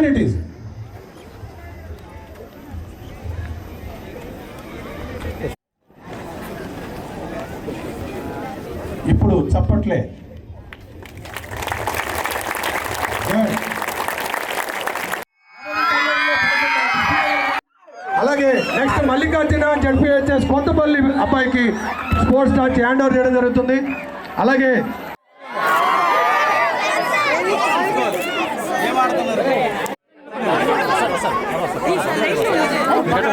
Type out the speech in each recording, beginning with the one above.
Humanities ఇప్పుడు చప్పట్లే. అలాగే next Mallikarjuna ZPHS Kothapalli అబ్బాయికి స్పోర్ట్స్ టాచ్ హ్యాండ్ ఓవర్ చేయడం జరుగుతుంది. అలాగే మండల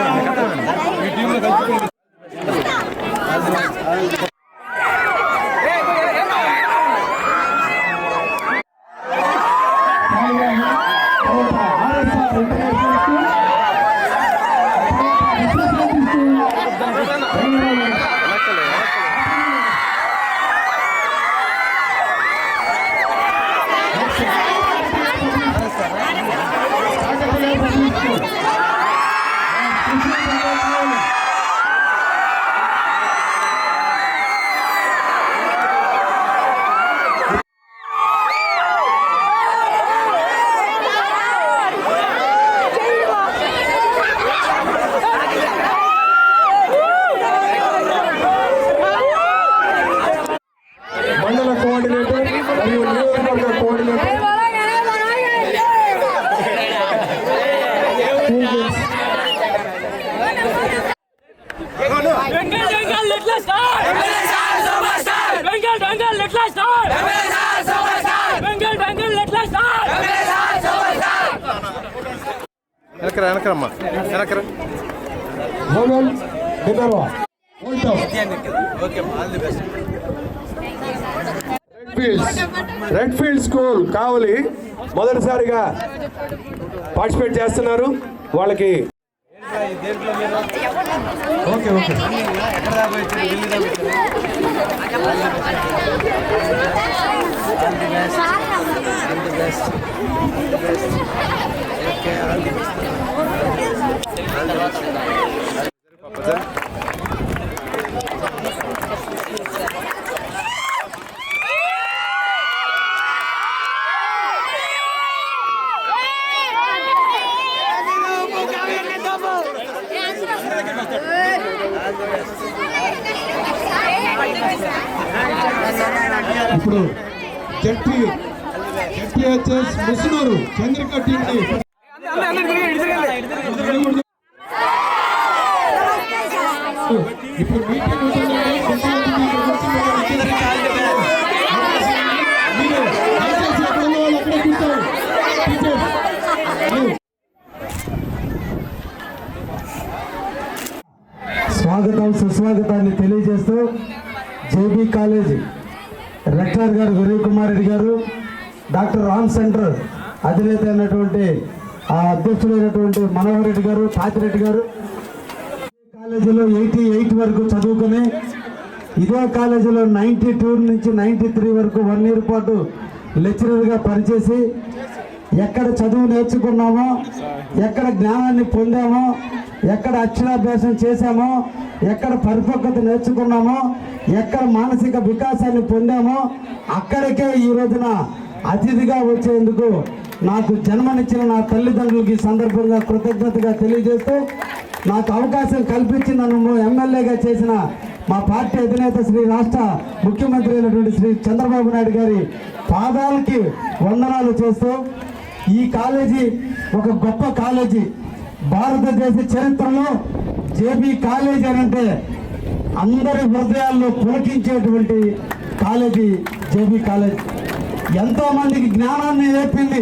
వెనకరా వెనకరమ్మా రెడ్ ఫీల్డ్ స్కూల్ కావలి మొదటిసారిగా పార్టిసిపేట్ చేస్తున్నారు వాళ్ళకి. Okay okay. ఇప్పుడు జడ్పీ జడ్పీహెచ్ఎస్ ముసునూరు చంద్రిక టీంని ఇప్పుడు మీటింగ్ స్వాగతం సుస్వాగతాన్ని తెలియజేస్తూ జేబీ కాలేజ్ రెక్టర్ గారు వినయ్ కుమార్ రెడ్డి గారు డాక్టర్ రామ్ సెంటర్ అధినేత అయినటువంటి ఆ అధ్యక్షుడైనటువంటి మనోహర్ రెడ్డి గారు పాతిరెడ్డి గారు కాలేజీలో ఎయిటీ ఎయిట్ వరకు చదువుకుని ఇదే కాలేజీలో నైంటీ టూ నుంచి నైంటీ త్రీ వరకు వన్ ఇయర్ పాటు లెక్చరర్గా పనిచేసి ఎక్కడ చదువు నేర్చుకున్నామో ఎక్కడ జ్ఞానాన్ని పొందామో ఎక్కడ అక్షరాభ్యాసం చేశామో ఎక్కడ పరిపక్వత నేర్చుకున్నామో ఎక్కడ మానసిక వికాసాన్ని పొందామో అక్కడికే ఈ రోజున అతిథిగా వచ్చేందుకు నాకు జన్మనిచ్చిన నా తల్లిదండ్రులకి ఈ సందర్భంగా కృతజ్ఞతగా తెలియజేస్తూ నాకు అవకాశం కల్పించి నన్ను ఎమ్మెల్యేగా చేసిన మా పార్టీ అధినేత శ్రీ రాష్ట్ర ముఖ్యమంత్రి అయినటువంటి శ్రీ చంద్రబాబు నాయుడు గారి పాదాలకి వందనాలు చేస్తూ ఈ కాలేజీ ఒక గొప్ప కాలేజీ. భారతదేశ చరిత్రలో జేబీ కాలేజీ అని అంటే అందరి హృదయాల్లో పులకించేటువంటి కాలేజీ జేబీ కాలేజీ. ఎంతోమందికి జ్ఞానాన్ని నేర్పింది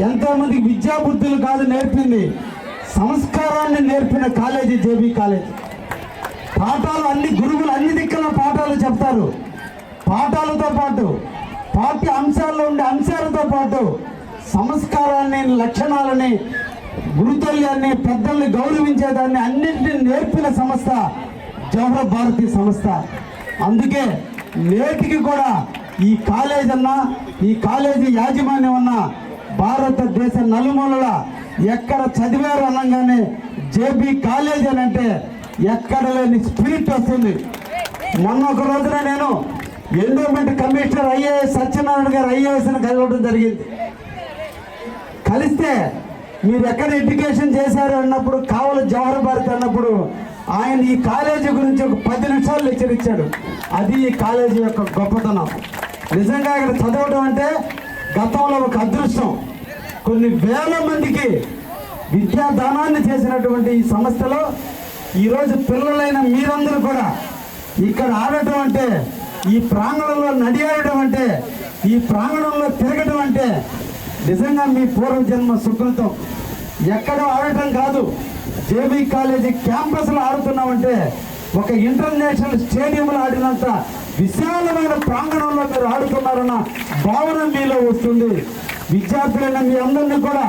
ఎంతో మందికి విద్యాబుద్ధులు కాదు నేర్పింది. సంస్కారాన్ని నేర్పిన కాలేజీ జేబీ కాలేజ్. పాఠాలు అన్ని గురువులు అన్ని దిక్కుల పాఠాలు చెప్తారు. పాఠాలతో పాటు పాఠ్య అంశాల్లో ఉండే అంశాలతో పాటు సంస్కారాన్ని లక్షణాలని గురుతుల్యాన్ని పెద్దల్ని గౌరవించేదాన్ని అన్నింటినీ నేర్పిన సంస్థ జవహర్ భారతి సంస్థ. అందుకే నేటికి కూడా ఈ కాలేజ్ అన్నా ఈ కాలేజీ యాజమాన్యం అన్నా భారతదేశ నలుమూలల ఎక్కడ చదివారు అనగానే జేబీ కాలేజ్ అని అంటే ఎక్కడ లేని స్పిరిట్ వస్తుంది. మొన్న ఒక రోజున నేను ఎండోమెంట్ కమిషనర్ ఐఏఎస్ సత్యనారాయణ గారు ఐఏఎస్ని కలవడం జరిగింది. కలిస్తే మీరు ఎక్కడ ఎడ్యుకేషన్ చేశారు అన్నప్పుడు కావలి జవహర్ భారత్ అన్నప్పుడు ఆయన ఈ కాలేజీ గురించి ఒక పది నిమిషాలు హెచ్చరించాడు అది ఈ కాలేజీ యొక్క గొప్పతనం. నిజంగా ఇక్కడ చదవడం అంటే గతంలో ఒక అదృష్టం. కొన్ని వేల మందికి విద్యాదానాన్ని చేసినటువంటి ఈ సంస్థలో ఈరోజు పిల్లలైన మీరందరూ కూడా ఇక్కడ ఆడటం అంటే ఈ ప్రాంగణంలో నడియాడటం అంటే ఈ ప్రాంగణంలో తిరగటం అంటే నిజంగా మీ పూర్వజన్మ సుకృతం. ఎక్కడ ఆడటం కాదు జేబీ కాలేజీ క్యాంపస్లో ఆడుతున్నామంటే ఒక ఇంటర్నేషనల్ స్టేడియంలో ఆడినంత విశాలమైన ప్రాంగణంలో మీరు ఆడుతున్నారన్న భావన మీలో వస్తుంది. విద్యార్థులైన మీ అందరినీ కూడా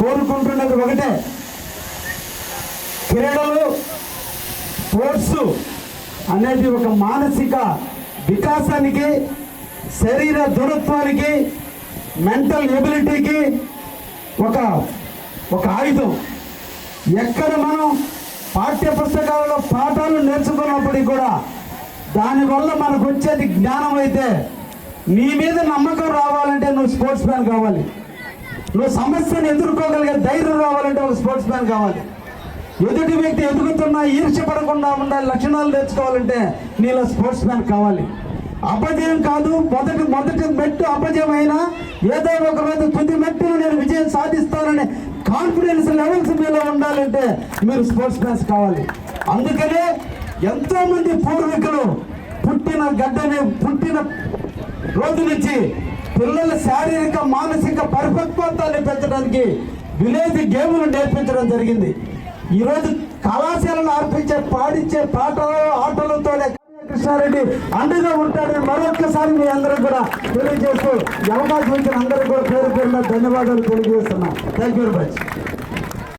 కోరుకుంటున్నది ఒకటే. క్రీడలు స్పోర్ట్స్ అనేది ఒక మానసిక వికాసానికి శరీర దృఢత్వానికి మెంటల్ ఎబిలిటీకి ఒక ఒక ఆయుధం. ఎక్కడ మనం పాఠ్య పుస్తకాలలో పాఠాలు నేర్చుకున్నప్పటికీ కూడా దానివల్ల మనకు వచ్చేది జ్ఞానం అయితే నీ మీద నమ్మకం రావాలంటే నువ్వు స్పోర్ట్స్ మ్యాన్ కావాలి. నువ్వు సమస్యను ఎదుర్కోగలిగే ధైర్యం రావాలంటే ఒక స్పోర్ట్స్ మ్యాన్ కావాలి. ఎదుటి వ్యక్తి ఎదుగుతున్నా ఈర్ష్యపడకుండా ఉండాలి లక్షణాలు నేర్చుకోవాలంటే నీలో స్పోర్ట్స్ మ్యాన్ కావాలి. అపజయం కాదు మొదటి మొదటి మెట్టు అపజయం అయినా ఏదో ఒక రోజు తుది మెట్టును నేను విజయం సాధిస్తాననే కాన్ఫిడెన్స్ లెవెల్స్ మీలో ఉండాలంటే మీరు స్పోర్ట్స్ మ్యాన్స్ కావాలి. అందుకనే ఎంతోమంది పూర్వీకులు పుట్టిన గడ్డని పుట్టిన రోజు నుంచి పిల్లల శారీరక మానసిక పరిపక్వతాన్ని పెంచడానికి విలేజ్ గేములు నేర్పించడం జరిగింది. ఈరోజు కళాశాలను అర్పించే పాడించే పాటలు ఆటలతోనే కృష్ణారెడ్డి అండగా ఉంటాడని మరొక్కసారి మీ అందరూ కూడా తెలియజేస్తూ అవకాశం ఇచ్చిన అందరూ కూడా పేరు పేరున ధన్యవాదాలు తెలియజేస్తున్నాం. Thank you very much